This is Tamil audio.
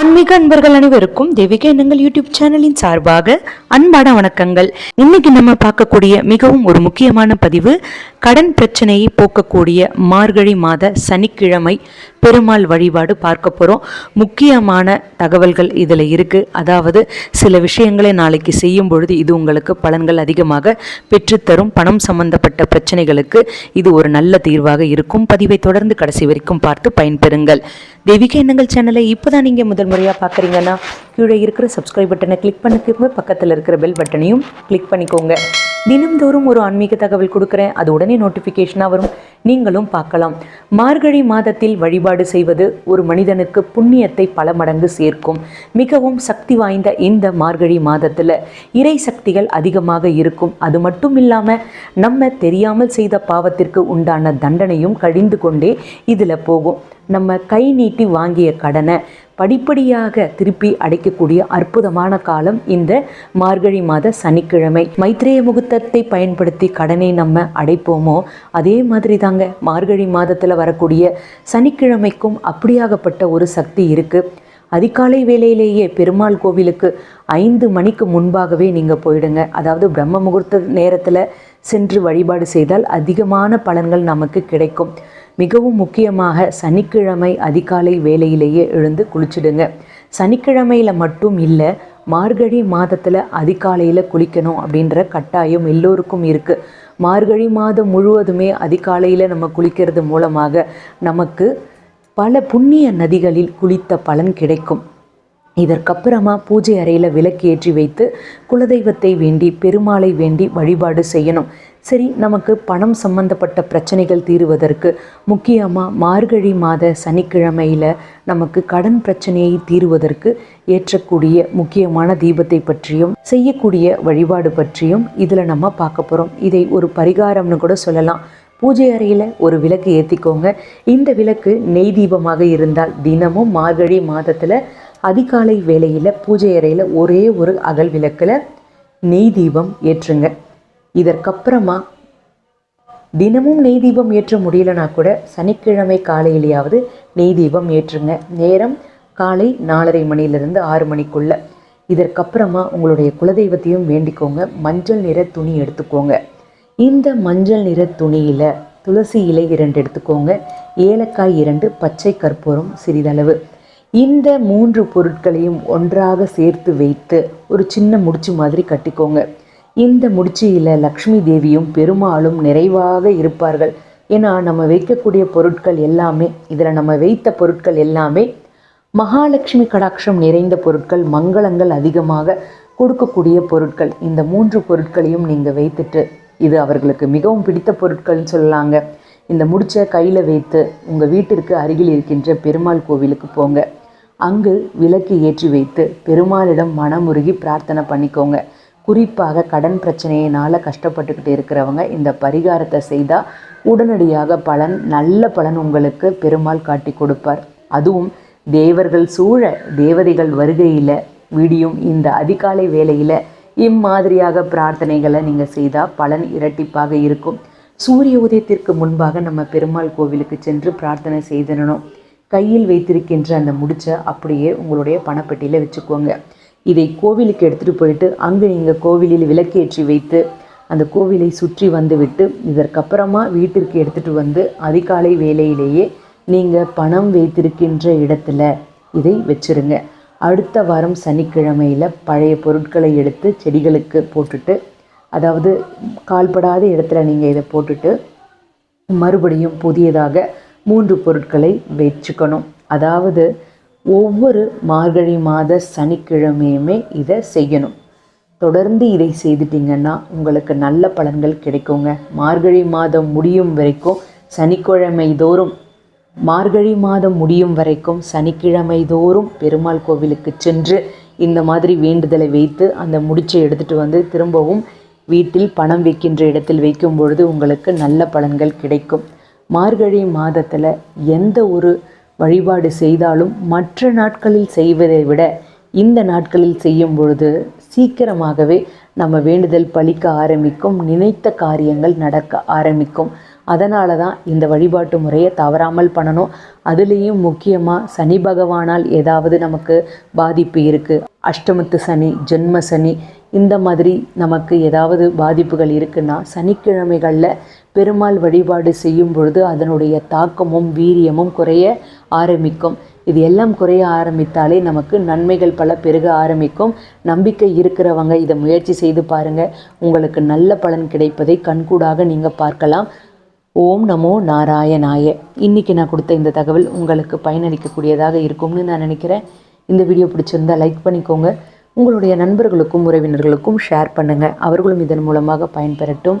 ஆன்மீக அன்பர்கள் அனைவருக்கும் தெய்வீக எண்ணங்கள் யூடியூப் சேனலின் சார்பாக அன்பான வணக்கங்கள். இன்னைக்கு நம்ம பார்க்கக்கூடிய மிகவும் ஒரு முக்கியமான பதிவு கடன் பிரச்சனையை போக்கக்கூடிய மார்கழி மாத சனிக்கிழமை. பெருமாள் வழிபாடு பார்க்க போகிறோம் முக்கியமான தகவல்கள் இதில் இருக்குது அதாவது சில விஷயங்களை நாளைக்கு செய்யும் பொழுது இது உங்களுக்கு பலன்கள் அதிகமாக பெற்றுத்தரும் பணம் சம்பந்தப்பட்ட பிரச்சனைகளுக்கு இது ஒரு நல்ல தீர்வாக இருக்கும். பதிவை தொடர்ந்து கடைசி வரைக்கும் பார்த்து பயன்பெறுங்கள். தெய்வீக எண்ணங்கள் சேனலை இப்போ தான் நீங்கள் முதல் முறையாக பார்க்குறீங்கன்னா கீழே இருக்கிற சப்ஸ்கிரைப் பட்டனை கிளிக் பண்ணிக்கோங்க. பக்கத்தில் இருக்கிற பெல் பட்டனையும் கிளிக் பண்ணிக்கோங்க. தினம்தோறும் ஒரு ஆன்மீக தகவல் கொடுக்குறேன். அது உடனே நோட்டிஃபிகேஷனாக வரும். நீங்களும் பார்க்கலாம். மார்கழி மாதத்தில் வழிபாடு செய்வது ஒரு மனிதனுக்கு புண்ணியத்தை பல மடங்கு சேர்க்கும். மிகவும் சக்தி வாய்ந்த இந்த மார்கழி மாதத்தில் இறை சக்திகள் அதிகமாக இருக்கும். அது மட்டும் இல்லாமல் நம்ம தெரியாமல் செய்த பாவத்திற்கு உண்டான தண்டனையும் கழிந்து கொண்டே இதில் போகும். நம்ம கை நீட்டி வாங்கிய கடனை படிப்படியாக திருப்பி அடைக்கக்கூடிய அற்புதமான காலம் இந்த மார்கழி மாத சனிக்கிழமை. மைத்ரேய முகூர்த்தத்தை பயன்படுத்தி கடனை நம்ம அடைப்போமோ? அதே மாதிரி தாங்க மார்கழி மாதத்தில் வரக்கூடிய சனிக்கிழமைக்கும் அப்படியாகப்பட்ட ஒரு சக்தி இருக்குது அதிகாலை வேளையிலேயே பெருமாள் கோவிலுக்கு ஐந்து மணிக்கு முன்பாகவே நீங்கள் போயிடுங்க. அதாவது பிரம்ம முகூர்த்த நேரத்தில் சென்று வழிபாடு செய்தால் அதிகமான பலன்கள் நமக்கு கிடைக்கும். மிகவும் முக்கியமாக சனிக்கிழமை அதிகாலை வேலையிலேயே எழுந்து குளிச்சிடுங்க. சனிக்கிழமையில் மட்டும் இல்லை மார்கழி மாதத்தில் அதிகாலையில் குளிக்கணும் அப்படின்ற கட்டாயம் எல்லோருக்கும் இருக்குது மார்கழி மாதம் முழுவதுமே அதிகாலையில் நம்ம குளிக்கிறது மூலமாக நமக்கு பல புண்ணிய நதிகளில் குளித்த பலன் கிடைக்கும். இதற்கப்புறமா பூஜை அறையில் விளக்கு ஏற்றி வைத்து குலதெய்வத்தை வேண்டி பெருமாளை வேண்டி வழிபாடு செய்யணும். சரி நமக்கு பணம் சம்பந்தப்பட்ட பிரச்சனைகள் தீருவதற்கு முக்கியமாக மார்கழி மாத சனிக்கிழமையில் நமக்கு கடன் பிரச்சனையை தீருவதற்கு ஏற்றக்கூடிய முக்கியமான தீபத்தை பற்றியும் செய்யக்கூடிய வழிபாடு பற்றியும் இதில் நம்ம பார்க்க போகிறோம் இதை ஒரு பரிகாரம்னு கூட சொல்லலாம். பூஜை அறையில் ஒரு விளக்கு ஏற்றிக்கோங்க இந்த விளக்கு நெய் தீபமாக இருந்தால் தினமும் மார்கழி மாதத்தில் அதிகாலை வேளையில் பூஜை அறையில் ஒரே ஒரு அகல் விளக்கில் நெய் தீபம் ஏற்றுங்க. இதற்கப்புறமா தினமும் நெய் தீபம் ஏற்ற முடியலனா கூட சனிக்கிழமை காலையிலேயாவது நெய் தீபம் ஏற்றுங்க. நேரம் காலை நாலரை மணிலிருந்து ஆறு மணிக்குள்ள. இதற்கப்புறமா உங்களுடைய குலதெய்வத்தையும் வேண்டிக்கோங்க. மஞ்சள் நிற துணி எடுத்துக்கோங்க. இந்த மஞ்சள் நிற துணியில் துளசி இலை இரண்டு எடுத்துக்கோங்க. ஏலக்காய் இரண்டு பச்சை கற்பூரம் சிறிதளவு. இந்த மூன்று பொருட்களையும் ஒன்றாக சேர்த்து வைத்து ஒரு சின்ன முடிச்சு மாதிரி கட்டிக்கோங்க. இந்த முடிச்சியில் லக்ஷ்மி தேவியும் பெருமாளும் நிறைவாக இருப்பார்கள். ஏன்னா நம்ம வைக்கக்கூடிய பொருட்கள் எல்லாமே இதில் நம்ம வைத்த பொருட்கள் எல்லாமே மகாலட்சுமி கடாட்சம் நிறைந்த பொருட்கள் மங்களங்கள் அதிகமாக கொடுக்கக்கூடிய பொருட்கள். இந்த மூன்று பொருட்களையும் நீங்கள் வைத்துட்டு இது அவர்களுக்கு மிகவும் பிடித்த பொருட்கள்னு சொல்லலாங்க இந்த முடிச்ச கையில் வைத்து உங்கள் வீட்டிற்கு அருகில் இருக்கின்ற பெருமாள் கோவிலுக்கு போங்க. அங்கு விளக்கு ஏற்றி வைத்து பெருமாளிடம் மனமுருகி பிரார்த்தனை பண்ணிக்கோங்க. குறிப்பாக கடன் பிரச்சனையினால் கஷ்டப்பட்டுக்கிட்டு இருக்கிறவங்க இந்த பரிகாரத்தை செய்தால் உடனடியாக பலன் நல்ல பலன் உங்களுக்கு பெருமாள் காட்டி கொடுப்பார். அதுவும் தேவர்கள் சூழ தேவதைகள் வருகையில் விடியும் இந்த அதிகாலை வேளையில் இம்மாதிரியாக பிரார்த்தனைகளை நீங்கள் செய்தால் பலன் இரட்டிப்பாக இருக்கும். சூரிய உதயத்திற்கு முன்பாக நம்ம பெருமாள் கோவிலுக்கு சென்று பிரார்த்தனை செய்திடணும். கையில் வைத்திருக்கின்ற அந்த முடிச்சை அப்படியே உங்களுடைய பணப்பெட்டியில் வச்சுக்கோங்க. இதை கோவிலுக்கு எடுத்துகிட்டு போயிட்டு அங்கே நீங்கள் கோவிலில் விளக்கேற்றி வைத்து அந்த கோவிலை சுற்றி வந்துவிட்டு இதற்கப்புறமா வீட்டிற்கு எடுத்துகிட்டு வந்து அதிகாலை வேலையிலேயே நீங்கள் பணம் வைத்திருக்கின்ற இடத்துல இதை வச்சுருங்க. அடுத்த வாரம் சனிக்கிழமையில் பழைய பொருட்களை எடுத்து செடிகளுக்கு போட்டுட்டு அதாவது கால்படாத இடத்துல நீங்கள் இதை போட்டுட்டு மறுபடியும் புதியதாக மூன்று பொருட்களை வச்சுக்கணும். அதாவது ஒவ்வொரு மார்கழி மாத சனிக்கிழமையுமே இதை செய்யணும். தொடர்ந்து இதை செய்துட்டிங்கன்னா உங்களுக்கு நல்ல பலன்கள் கிடைக்குங்க. மார்கழி மாதம் முடியும் வரைக்கும் சனிக்கிழமை தோறும் மார்கழி மாதம் முடியும் வரைக்கும் சனிக்கிழமை தோறும் பெருமாள் கோவிலுக்கு சென்று இந்த மாதிரி வேண்டுதலை வைத்து அந்த முடிச்சை எடுத்துகிட்டு வந்து திரும்பவும் வீட்டில் பணம் வைக்கின்ற இடத்தில் வைக்கும் பொழுது உங்களுக்கு நல்ல பலன்கள் கிடைக்கும். மார்கழி மாதத்தில் எந்த ஒரு வழிபாடு செய்தாலும் மற்ற நாட்களில் செய்வதை விட இந்த நாட்களில் செய்யும் பொழுது சீக்கிரமாகவே நம்ம வேண்டுதல் பழிக்க ஆரம்பிக்கும் நினைத்த காரியங்கள் நடக்க ஆரம்பிக்கும். அதனால தான் இந்த வழிபாட்டு முறையை தவறாமல் பண்ணணும். அதுலேயும் முக்கியமாக சனி பகவானால் ஏதாவது நமக்கு பாதிப்பு இருக்குது அஷ்டமத்து சனி ஜென்ம சனி இந்த மாதிரி நமக்கு ஏதாவது பாதிப்புகள் இருக்குன்னா சனிக்கிழமைகளில் பெருமாள் வழிபாடு செய்யும் பொழுது அதனுடைய தாக்கமும் வீரியமும் குறைய ஆரம்பிக்கும். இது எல்லாம் குறைய ஆரம்பித்தாலே நமக்கு நன்மைகள் பல பெருக ஆரம்பிக்கும். நம்பிக்கை இருக்கிறவங்க இதை முயற்சி செய்து பாருங்கள் உங்களுக்கு நல்ல பலன் கிடைப்பதை கண்கூடாக நீங்கள் பார்க்கலாம். ஓம் நமோ நாராயணாய. இன்னைக்கு நான் கொடுத்த இந்த தகவல் உங்களுக்கு பயனளிக்கக்கூடியதாக இருக்கும்னு நான் நினைக்கிறேன். இந்த வீடியோ பிடிச்சிருந்தா லைக் பண்ணிக்கோங்க. உங்களுடைய நண்பர்களுக்கும் உறவினர்களுக்கும் ஷேர் பண்ணுங்கள் அவர்களும் இதன் மூலமாக பயன்பெறட்டும்.